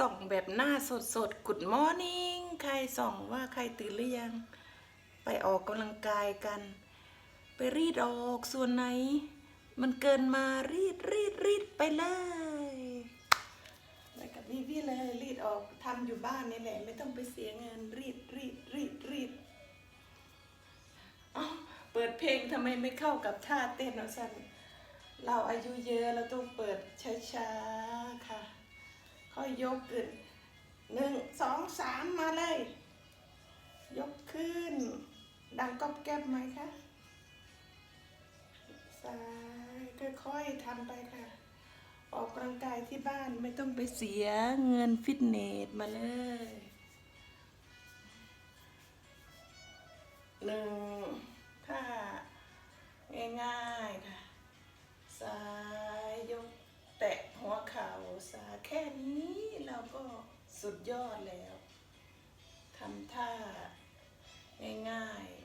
ส่องแบบหน้าสดสดกุดมอร์นิ่งใครส่องว่าใครตื่นหรือยัง ไปออกกำลังกายกัน ไปรีดออกส่วนไหน มันเกินมารีดรีดรีดไปเลยไปกับพี่พี่เลยรีดออกทำอยู่บ้านนี่แหละ ไม่ต้องไปเสียเงินรีดรีดรีดรีดเอ้าเปิดเพลงทำไมไม่เข้ากับท่าเต้นเราสันเราอายุเยอะเราต้องเปิดช้าๆค่ะ ค่อยยกขึ้นหนึ่งสองสามมาเลย ยกขึ้น ดังก๊อบแก๊บไหมคะซ้ายค่อยๆทำไปค่ะ ออกกำลังกายที่บ้านไม่ต้องไปเสียเงินฟิตเนสมาเลยหนึ่ง สุดยอดแล้วทำท่าง่ายๆ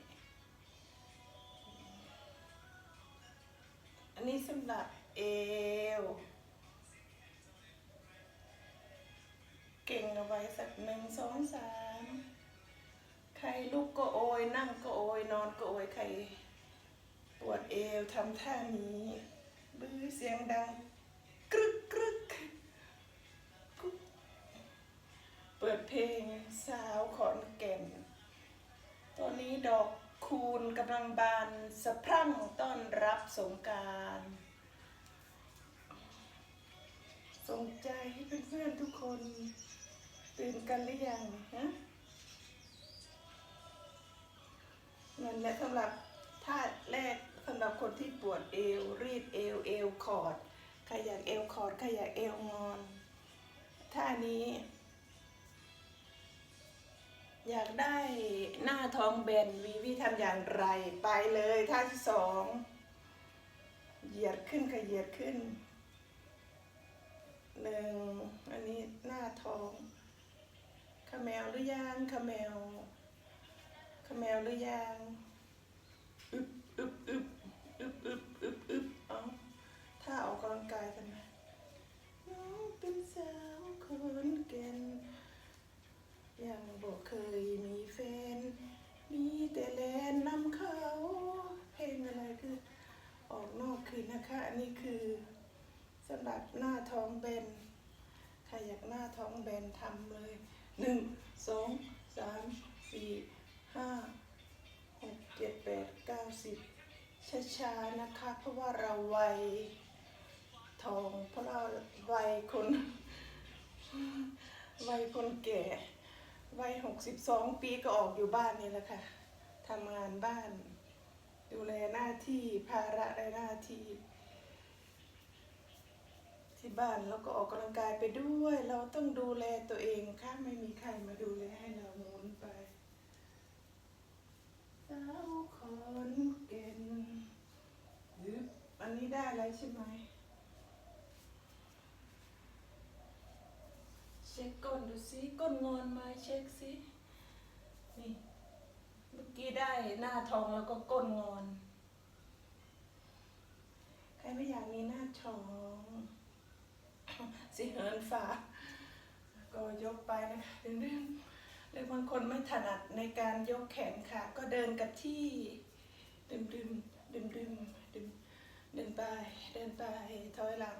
อันนี้สำหรับเอว เก่งเอาไว้สักหนึ่งสองสามใครลุกก็โอย นั่งก็โอย นอนก็โอยใครปวดเอวทำท่านี้บื้อเสียงดังกรึกกรึก ดเพลงสาวขอนแก่น ตอนนี้ดอกคูณกำลังบานสะพรั่งต้อนรับสงการส่งใจให้เพื่อนๆทุกคน ตื่นกันหรือยังฮะนั่นแหละสำหรับท่าแรกสำหรับคนที่ปวดเอว รีดเอว เอวคอร์ดใครอยากเอวคอร์ดใครอยากเอวงอนท่านี้ อยากได้หน้าท้องแบนวีวีทำอย่างไรไปเลยท่าที่สองเหยียดขึ้นขยียดขึ้นหนึ่งอันนี้หน้าท้องขมแมวหรือยังขมแมวขมแมวหรือยัง บอกเคยมีแฟน มีแต่แลนนำเขา เพลงอะไรคือ ออกนอกคืนนะคะ อันนี้คือสำหรับหน้าท้องแบนใครอยากหน้าท้องแบนทำเลยหนึ่งสองสามสี่ห้าหกเจ็ดแปดเก้าสิบช้าๆนะคะ เพราะว่าเราวัยทอง เพราะเราวัยคนวัยคนแก่ วัยหกสิบสองปีก็ออกอยู่บ้านนี่แหละค่ะทำงานบ้าน ดูแลหน้าที่ภาระในหน้าที่ ที่บ้านแล้วก็ออกกำลังกายไปด้วย เราต้องดูแลตัวเองค่ะไม่มีใครมาดูแลให้เราหมุนไปสาวขอนแก่นอันนี้ได้แล้วใช่ไหม ช็คก้นดูสิก้นงอนไหมเช็คสินี่เมื่อกี้ได้หน้าทองแล้วก็ก้นงอน ใครไม่อยากมีหน้าทองสิเหินฟ้าก็ยกไปนะคะดึงๆหรือบางคนไม่ถนัดในการยกแขนขาก็เดินกับที่ ดึมดึมดึมดึมดึมเดินไป เดินไป ถอยหลัง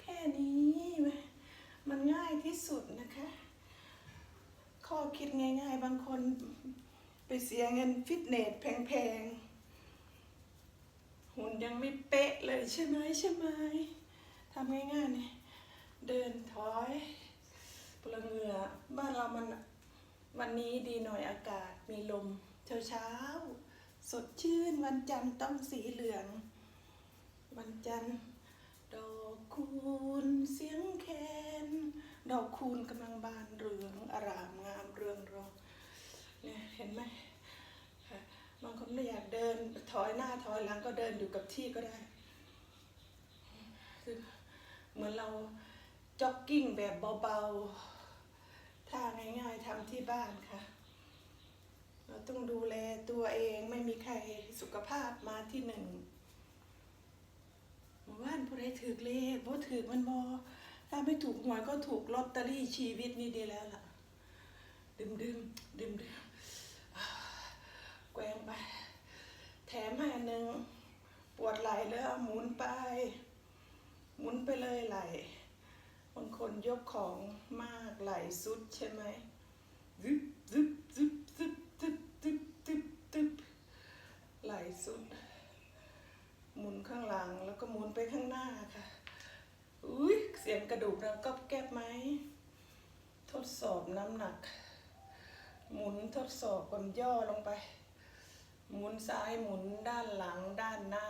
แค่นี้ไหม มันง่ายที่สุดนะคะ ข้อ คิดง่าย ๆ บางคนไปเสียเงินฟิตเนสแพงๆ หุ่นยังไม่เป๊ะเลยใช่ไหมใช่ไหมทำง่ายๆเนี่ยเดินถอยเปลืองเหงื่อบ้านเรามันวันนี้ดีหน่อยอากาศมีลมเช้าๆ สดชื่นวันจันทร์ต้องสีเหลือง วันจันทร์ดอกคูณเสียงแคน ดอกคูณกำลังบานเรืองอารามงาม เนี่ยเห็นไหมค่ะบางคนไม่อยากเดินถอยหน้าถอยหลังก็เดินอยู่กับที่ก็ได้คือเหมือนเราจ็อกกิ้งแบบเบาๆท่าง่ายๆทำที่บ้านค่ะ เราต้องดูแลตัวเองไม่มีใครสุขภาพมาที่หนึ่งหมู่บ้านผู้ใดถือเลขบ่ถือมันบ่ถ้าถ้าไม่ถูกหวยก็ถูกลอตเตอรี่ชีวิตนี่ดีแล้วล่ะ ดื่มดื่มดื่มดื่ม แกว่งไป แถมให้อันหนึ่งปวดไหล่แล้วหมุนไป หมุนไปเลยไหล่บางคนยกของมากไหล่สุดใช่ไหมซึบซึบซึบซึบซึบซึบซึบซึบไหล่สุด หมุนข้างหลังแล้วก็หมุนไปข้างหน้าค่ะอุ้ยเสียงกระดูกดังก๊อบแก๊บไหม ทดสอบน้ำหนัก หมุนทดสอบความย่อลงไป หมุนซ้ายหมุนด้านหลังด้านหน้า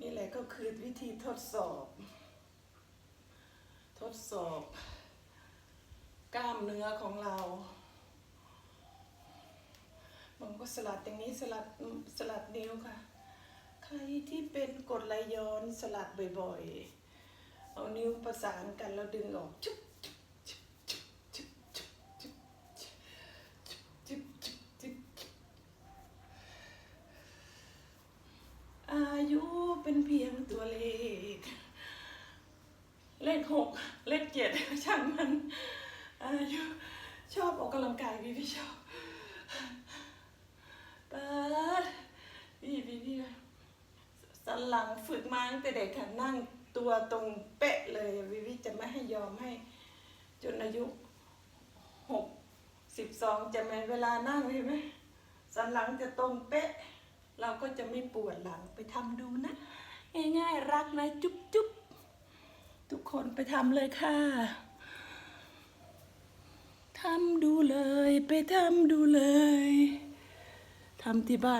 นี่แหละก็คือวิธีทดสอบ ทดสอบ กล้ามเนื้อของเรามันก็สลัดอย่างนี้สลัดสลัดนิ้วค่ะ ใครที่เป็นกดไหลย้อนสลัดบ่อยๆ เอานิ้วประสานกันแล้วดึงออกจุ๊บจุ๊บจุ๊บจุ๊บจุ๊บจุ๊บจุ๊บจุ๊บจุ๊บจุ๊บอายุ เป็นเพียงตัวเลข เลขหกเลขเจ็ดช่างมันอายุชอบออกกำลังกายพี่พี่ชอบเปิดพี่พี่พี่สันหลังฝึกมาตั้งแต่เด็กค่ะนั่งตัวตรงเป๊ะเลยวิวิจะไม่ให้ยอมให้ จนอายุหกสิบสองจะแม้เวลานั่งเห็นไหมสันหลังจะตรงเป๊ะ เราก็จะไม่ปวดหลังไปทำดูนะ ง่ายๆรักนะจุ๊บจุ๊บทุกคนไปทำเลยค่ะทำดูเลย ไปทำดูเลยทำที่บ้าน